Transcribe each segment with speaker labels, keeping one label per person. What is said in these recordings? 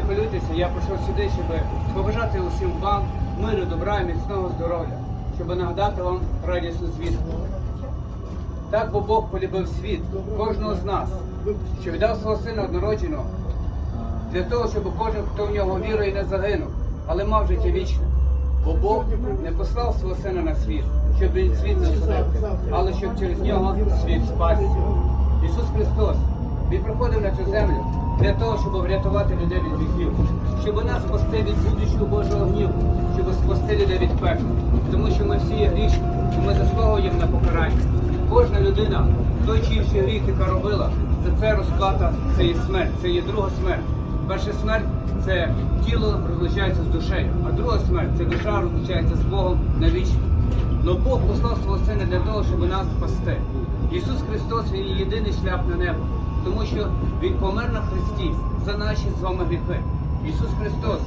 Speaker 1: не хвилюйтеся, я прийшов сюди, щоб побажати усім вам миру, добра і міцного здоров'я, щоб нагадати вам радісну звістку. Так бо Бог полюбив світ, кожного з нас, що віддав свого сина однородженого, для того, щоб кожен, хто в нього вірує, не загинув, але мав життя вічне. Бо Бог не послав свого сина на світ, щоб він світ засудив, але щоб через нього світ спасся. Ісус Христос, Він приходив на цю землю для того, щоб врятувати людей від гріхів, щоб нас спасти від будучого Божого гніву, щоб спасти людей від пекла. Тому що ми всі є грішні, і ми заслуговуємо на покарання. Кожна людина, той чи інший гріх, яка робила, за це розплата, це є смерть, це є друга смерть. Перша смерть це тіло розлучається з душею, а друга смерть це душа розлучається з Богом навічно. Но Бог послав свого сина для того, щоб нас спасти. Ісус Христос Він єдиний шлях на небо, тому що Він помер на Христі за наші з вами гріхи. Ісус Христос,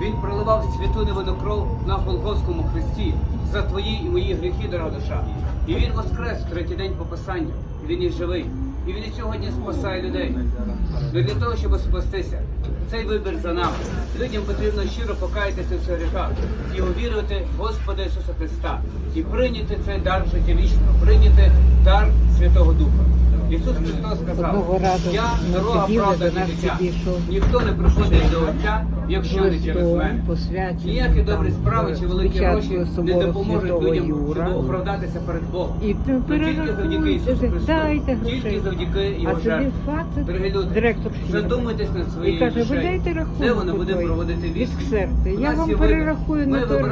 Speaker 1: Він проливав святу невинну кров на Голгофському хресті за твої і мої гріхи, дорога душа. І Він воскрес третій день по Писанню. І Він є живий. І Він і сьогодні спасає людей. Ну для того, щоб спастися, цей вибір за нами. Людям потрібно щиро покаятися в своїх гріхах і увірувати в Господа Ісуса Христа і прийняти цей дар життя вічного, прийняти дар Святого Духа. Ісус Христос сказав, я дорога, правда
Speaker 2: до нас
Speaker 1: життя. Ніхто не приходить до Отця, якщо не через мене. Ніякі добрі справи чи великі гроші не допоможуть людям,
Speaker 2: Юра.
Speaker 1: щоб оправдатися перед Богом.
Speaker 2: І
Speaker 1: Ну, тільки завдяки Ісусу Христу, тільки завдяки Його жертві. Дорогі люди, задумайтесь над своєю
Speaker 2: каже, ви
Speaker 1: душею. Де вона буде проводити вічність?
Speaker 2: Я вам перерахую на той.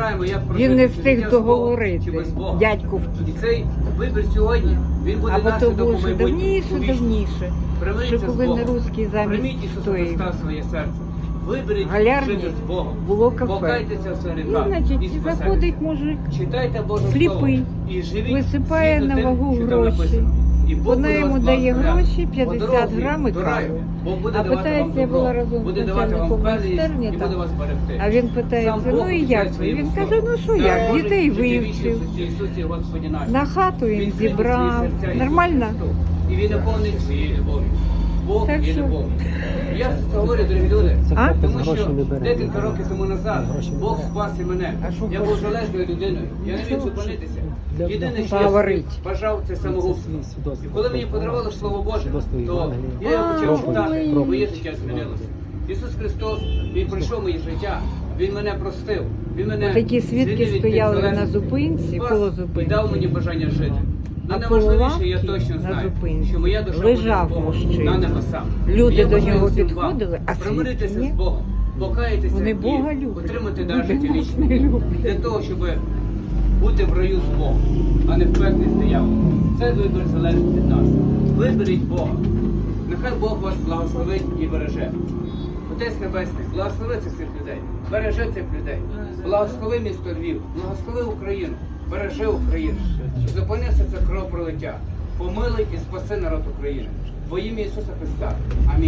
Speaker 2: Він не встиг договорити. Дядько
Speaker 1: І цей вибір сьогодні він буде
Speaker 2: то
Speaker 1: у майбутньому.
Speaker 2: Що
Speaker 1: з
Speaker 2: коли на русській замість тої
Speaker 1: своє серце. Виберіть
Speaker 2: галярні
Speaker 1: жити з Богом.
Speaker 2: було кафе.
Speaker 1: Покайтеся в своїх
Speaker 2: І, значить,
Speaker 1: і
Speaker 2: заходить мужик,
Speaker 1: Читайте Боже
Speaker 2: сліпий,
Speaker 1: і живіть
Speaker 2: висипає на вагу гроші.
Speaker 1: І Бог
Speaker 2: Вона йому дає гроші, 50
Speaker 1: дорозі
Speaker 2: грам і каву. А питається, я була разом з начальником майстерні там. А він питається, ну і як? Він каже, ну що як, дітей вивчив. На хату він зібрав. Нормально?
Speaker 1: І він наповнить своєю любов'ю. Бог
Speaker 2: Так
Speaker 1: є
Speaker 2: що-
Speaker 1: любов. Я це говорю, дорогі люди,
Speaker 2: А?
Speaker 1: тому що декілька років тому назад Бог спас і мене. Я був залежною людиною. Я не міг зупинитися. Єдине, що я бажав, це самогубство. І коли мені подарували Слово Боже, то я його почав читати,
Speaker 2: ой.
Speaker 1: моє життя змінилося. Ісус Христос, Він пройшов моє життя, Він мене простив, Він мене
Speaker 2: Такі свідки стояли на зупинці, коло
Speaker 1: І дав мені бажання жити. Ну,
Speaker 2: А
Speaker 1: найважливіше, я точно знаю, що моя душа
Speaker 2: лежав
Speaker 1: буде з Богом
Speaker 2: мужчина.
Speaker 1: на небесах.
Speaker 2: Люди
Speaker 1: Я
Speaker 2: до нього підходили, а свідки ні.
Speaker 1: з Богом, покаятися
Speaker 2: Вони
Speaker 1: і
Speaker 2: Бога люблять.
Speaker 1: отримати дар
Speaker 2: Люди
Speaker 1: життя
Speaker 2: нас
Speaker 1: вічного.
Speaker 2: не люблять.
Speaker 1: Для того, щоб бути в раю з Богом, а не в пеклі з дияволом. Це вибір залежить від нас. Виберіть Бога. Нехай Бог вас благословить і береже. Отець Небесний, благослови цих людей, бережи цих людей, благослови місто Львів, благослови Україну, бережи Україну, щоб зупинився це кровопролиття. Помилуй і спаси народ України. Во ім'я Ісуса Христа. Амінь.